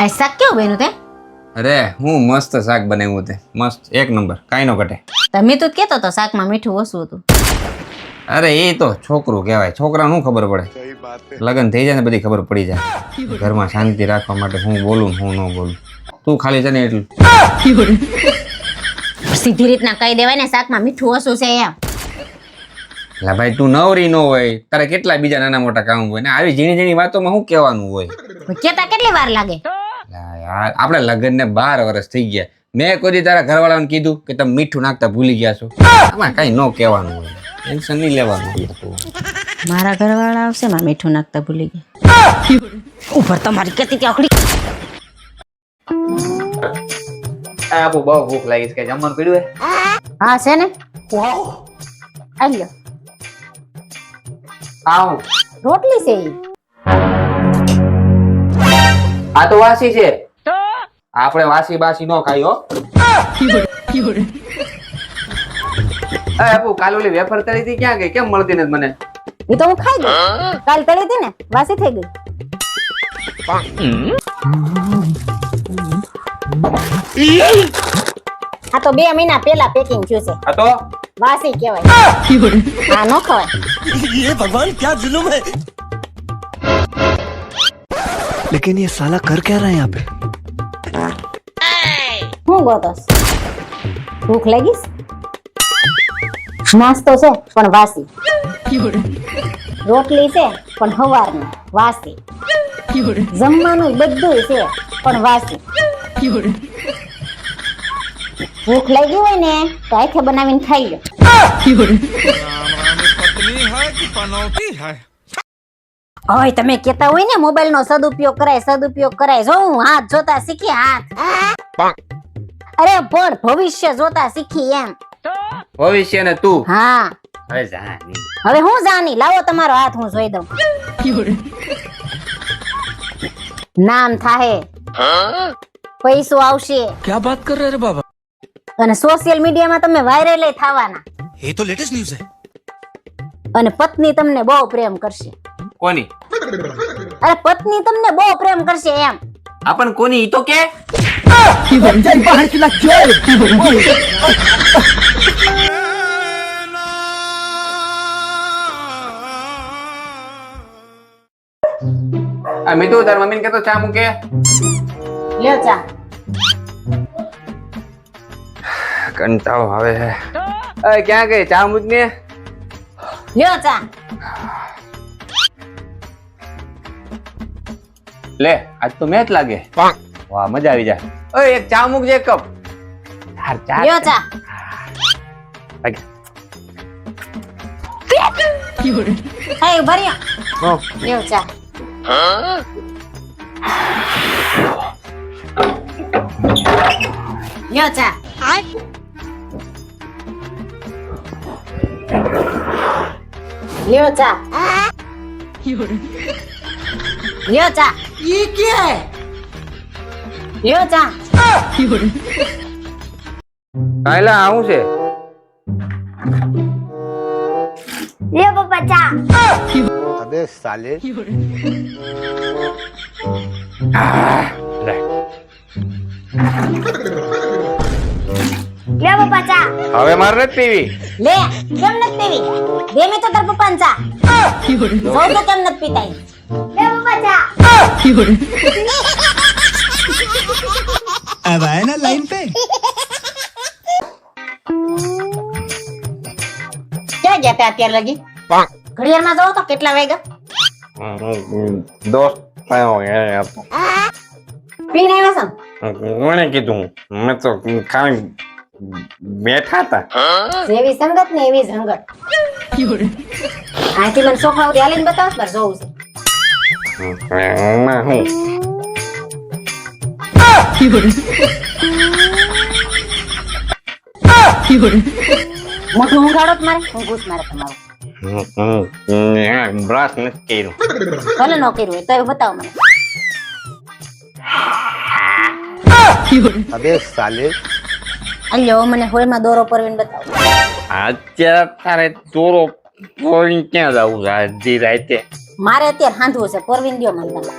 આ શાક કેવું બન્યું તે? અરે હું મસ્ત શાક બનાવ્યું તે. મસ્ત એક નંબર કાંઈ નો ઘટે. તમે તો કહેતો તો શાકમાં મીઠું ઓછું હતું. અરે એ તો છોકરું કહેવાય. છોકરાને શું ખબર પડે? લગ્ન થઈ જાય ને બધી ખબર પડી જાય. ઘરમાં શાંતિ રાખવા માટે હું બોલું હું ન બોલું. તું ખાલી છે ને એટલું. સીધી રીતના કહી દેવાય ને શાકમાં મીઠું ઓછું છે એમ. એટલે ભાઈ તું નવરી નો હોય તારે કેટલા બીજા નાના મોટા કામ હોય? ને આવી ઝીણી ઝીણી વાતોમાં શું કહેવાનું હોય? કેતા કેટલી વાર લાગે? યાર આપણે લગ્નને બાર વર્ષ થઈ ગયા. મેં કોઈ તારા ઘરવાળાને કીધું કે તમે મીઠું નાખતા ભૂલી ગયા છો. આમાં કઈ ન કહેવાનું હોય. ટેન્શન નહીં લેવાનું. મારા ઘરવાળા આવશે માં મીઠું નાખતા ભૂલી ગયા. ઉપર તમારી કેતી ત્યાં અખડી આ બહુ ભૂખ લાગી છે કે જમવાનું પીડ્યું હા? છે ને? લો આવું. રોટલી છે ઈ. આ તો વાસી છે. આપણે વાસી બાસી નો ખાઈ હો. એ આપુ કાલ ઓલી વેફર તળી હતી ક્યાં ગઈ? કેમ મળતી નથી મને? એ તો હું ખાઈ ગઈ. કાલ તળી હતી ને વાસી થઈ ગઈ. આ તો બે મહિના પેલા પેકિંગ થયું છે. આ તો? વાસી કહેવાય. આ નો ખવાય. ये भगवान क्या जुल्म है लेकिन ये साला कर क्या रहा है यहाँ पे હું ગોતોસ ભૂખ લાગીશ નાસ્તો છે પણ વાસી રોટલી છે પણ હવારની વાસી જમવાનું બધું છે પણ વાસી ભૂખ લાગી હોય ને તો આખે બનાવીને ખાઈ લો પનોતી હાય ઓય તમે કેતા હોય ને મોબાઈલ નો સદુપયોગ કરાય સદુપયોગ કરાય. જો હું હાથ જોતા શીખી હાથ. અરે પણ ભવિષ્ય જોતા શીખી એમ. ભવિષ્ય ને તું? હા. હવે હવે હું જાની? લાવો તમારો હાથ હું જોઈ દઉં. નામ થાહે. પૈસો આવશે. ક્યાં વાત કર રહે બાબા? અને સોશિયલ મીડિયામાં તમે વાયરલ થવાના. એ તો લેટેસ્ટ ન્યૂઝ છે અને પત્ની તમને બહુ પ્રેમ કરશે. કોની? અરે પત્ની તમને બહુ પ્રેમ કરશે એમ. આપણ કોની? ઈ તો કે? આ મીઠું તાર મમ્મીને કહેતો ચા મૂકે? લ્યો ચા. કંટાળો આવે હે. ક્યાં ગઈ? ચા મૂક ને લ્યો ચા લે આજ તો મેચ લાગે. વાહ મજા આવી જાય. ઓય એક ચા મૂકજે એક કપ. યાર ચા લ્યો ચા. લાગે. હે ભર્યો હો. લ્યો ચા. લ્યો ચા. લ્યો ચા લ્યો ચા ઈ કે લ્યો ચા કાયલા આવું છે? લ્યો પપ્પા ચા. અબે સાલે. લે લ્યો પપ્પા ચા હવે મારે નથી પીવી લે કેમ નથી પીવી દે મેં તો તાર પપ્પાને ચા જોઉં તો કેમ નથી પીતા ઈ. લે પપ્પા ચા अब आए ना लाइन पे ક્યાં ગયા તે અત્યાર લગી ઘડિયાળમાં જાઓ તો કેટલા વાગ્યા દોસ્ત આવ્યો એ હતો. પીને આવ્યા છો કોણે કીધું મેં તો ખાલી બેઠા હતા જેવી સંગત ને એવી સંગત આથી મને છોકરાઓ હાલીને બતાવ પર જોઉં છું. મોટું ઊંઘાડો મારે હું ઘૂસ મારે તમારું. નથી કર્યું. ભલે ન કર્યું તો બતાવો મને. અબે સાલે અલ્યો મને હોળમાં દોરો પરવીન બતાવો અત્યારે તારે દોરો પરવીને ક્યાં જવું છે? રાતે. મારે અત્યારે હાંધવું છે પરવીને દો મને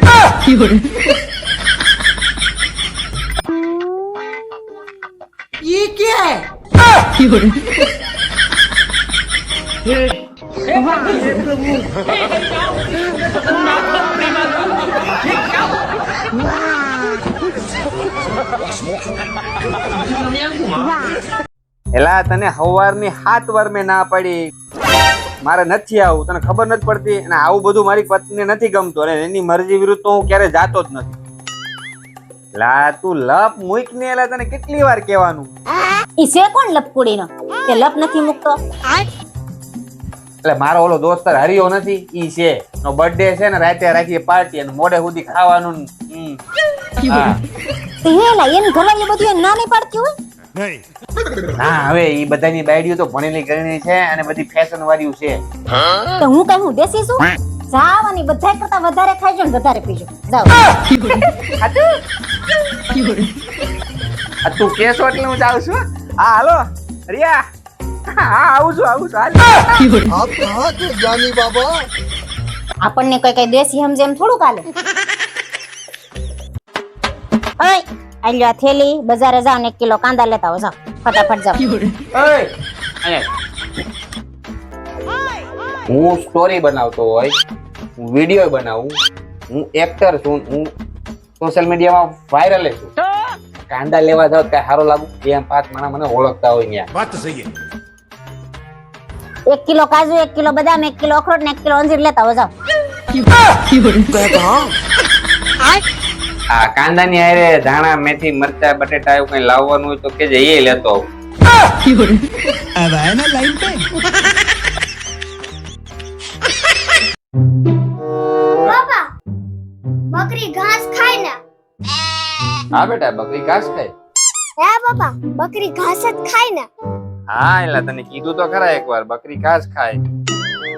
Ah! એલા, તને હવારની હાથ વાર મેં ના પાડી. મારે નથી આવું, તને ખબર નથી પડતી અને આવું બધું મારી પત્નીને નથી ગમતું અને એની મરજી વિરુદ્ધ તો હું ક્યારે જાતો જ નથી. લા તું લપ મૂક ને એલા તને કેટલી વાર કહેવાનું? ઈ છે કોણ લપકુડીનો? તે લપ નથી મૂકતો? એટલે મારો ઓલો દોસ્તર હરિયો નથી ઈ છે. નો બર્થડે છે ને રાતે રાખીએ પાર્ટી અને મોડે સુધી ખાવાનું. હા. તે હેલા એની ઘરવાળી બધું ના નહીં પાડતી હોય? ના હવે ઈ બધાની બાયડીઓ તો ભણેલી ગણેલી છે અને બધી ફેશન વાળી છે. તો હું કઈ હું દેશી છું? જાવ અને બધા કરતા વધારે ખાઈજો ને વધારે પીજો. જાવ. તું કેસો એટલે હું જાઉં છું હા. હાલો. રિયા. હા આવું છું આવું છું. જાની બાબા આપણને કઈ કઈ દેશી સમજે એમ થોડું કાલે ઓય આલ્યો આ થેલી બજારે જાવ ને એક કિલો કાંદા લેતા આવો જાવ ફટાફટ જાવ ઓય હું સ્ટોરી બનાવતો હોય હું વીડિયો બનાવું હું એક્ટર છું હું સોશિયલ મીડિયામાં વાયરલ છું. કાંદા લેવા જાવ ત્યાં સારું લાગુ? બે પાંચ માણા મને ઓળખતા હોય ત્યાં વાત સહી એક કિલો કાજુ એક કિલો બદામ એક કિલો અખરોટ ને એક કિલો અંજીર લેતા હો જાઓ. કાંદાની હારે ધાણા મેથી મરચા બટેટા એવું કઈ લાવવાનું હોય તો કે જઈએ લેતો આવું. આ વાયના લાઈન પે पे પાપા બકરી ઘાસ ખાય ને હા બેટા બકરી ઘાસ ખાય હે પાપા બકરી ઘાસ જ ખાય ને હા એટલે તને કીધું તો ખરા એકવાર બકરી ઘાસ ખાય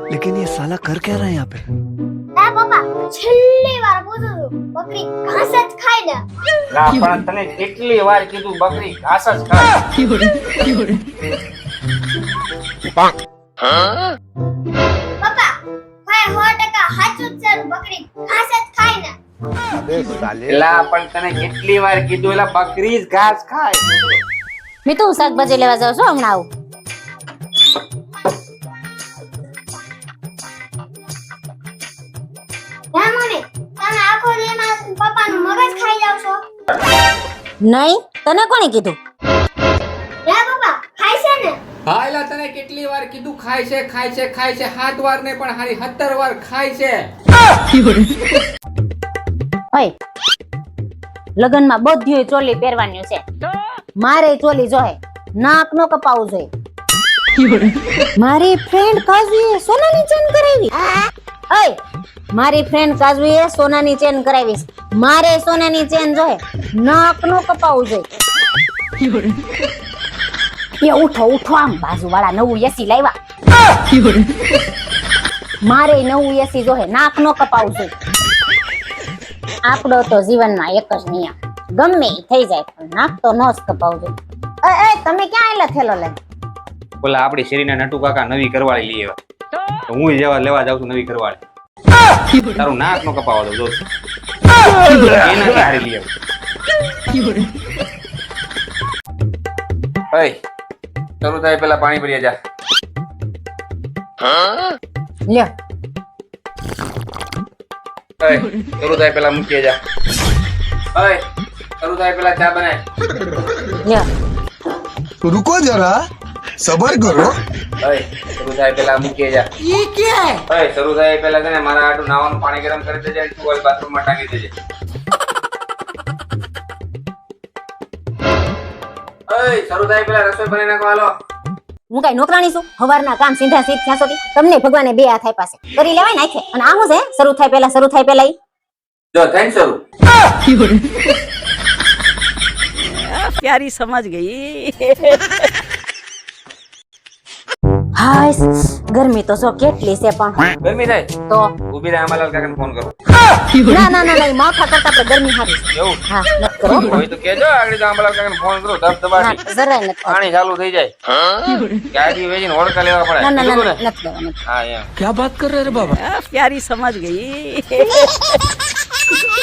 लेकिन ये साला कर क्या रहा है यहाँ पे હે પાપા છેલ્લી વાર પૂછું છું બકરી ઘાસ જ ખાય ને ના પણ તને કેટલી વાર કીધું બકરી ઘાસ જ ખાય પપ્પા ભાઈ સો ટકા સાચું પણ કેટલી વાર કીધું બકરી જ તો શાકભાજી લેવા જાઉં છું હમણાં આવું? નહીં તને કોણે કીધું? હા એલા તને કેટલી વાર કીધું, ખાય છે ખાય છે ખાય છે. સાત વાર ને પણ હારી સત્તર વાર ખાય છે. ઓય, લગનમાં બધું ચોલી પહેરવાનું છે. મારે ચોલી જોહે, નાક નો કપાવું જોઈએ મારી ફ્રેન્ડ કાજવીએ સોનાની ચેન કરાવી. ઓય, મારી ફ્રેન્ડ કાજવીએ સોનાની ચેન કરાવી મારે સોનાની ચેન જોહે, નાક નો કપાવું જોઈએ એ ઉઠો ઉઠો આમ બાજુવાળા નવું એસી લાવ્યા. મારે નવું એસી જોહે નાક નો કપાવું છે આપણો તો જીવનમાં એક જ નિયમ. ગમે ઈ થઈ જાય પણ નાક તો નો જ કપાવજો. એ એ તમે ક્યાં આયલા થેલો લે? બોલા આપડી શેરીના નટુ કાકા નવી કરવાળી લઈ આવ્યા. તો હું જેવા લેવા જાઉં છું નવી કરવાળી તારું નાક નો કપાવા દો જોશ એના ક્યારે લઈ આવ્યો ઓય શરૂ થાય પેલા પાણી ભરી જા. લે થાય પેલા ચા બનાય. રુકો જરા. સબર કરો. અય થાય પેલા મૂકી જા. ઈ કે? અય થાય પેલા તને મારા આટું નાવાનું પાણી ગરમ કરી દેજે અને બાથરૂમ બાથરૂમમાં ટાંકી દેજે. હું કઈ નોકરાણી છું? હવારના કામ સીધા સીધ થયા સુધી તમને ભગવાને બે હાથ આપ્યા છે. કરી લેવાય નાખે અને આ હું છે? શરૂ થાય પેલા શરૂ થાય પેલા જો થેન્ક શરૂ. પ્યારી સમજ ગઈ. હાય ગરમી તો જો કેટલી છે પણ. ગરમી થાય? તો? ઊભી રહે આમાલાલ કાકાને ફોન કરો. ના ના ના ના માથા કરતા આપણે ગરમી હારી એવું? હા કરો. તો કેજો આગળ તો આમાલાલ કાકાને ફોન કરો દબ દબા જરાય નક પાણી ચાલુ થઈ જાય. ગાડી વેજીને ઓળકા લેવા પડે. ના ના ના નક હા એમ. ક્યા વાત કર રહે રે બાબા? પ્યારી સમજ ગઈ.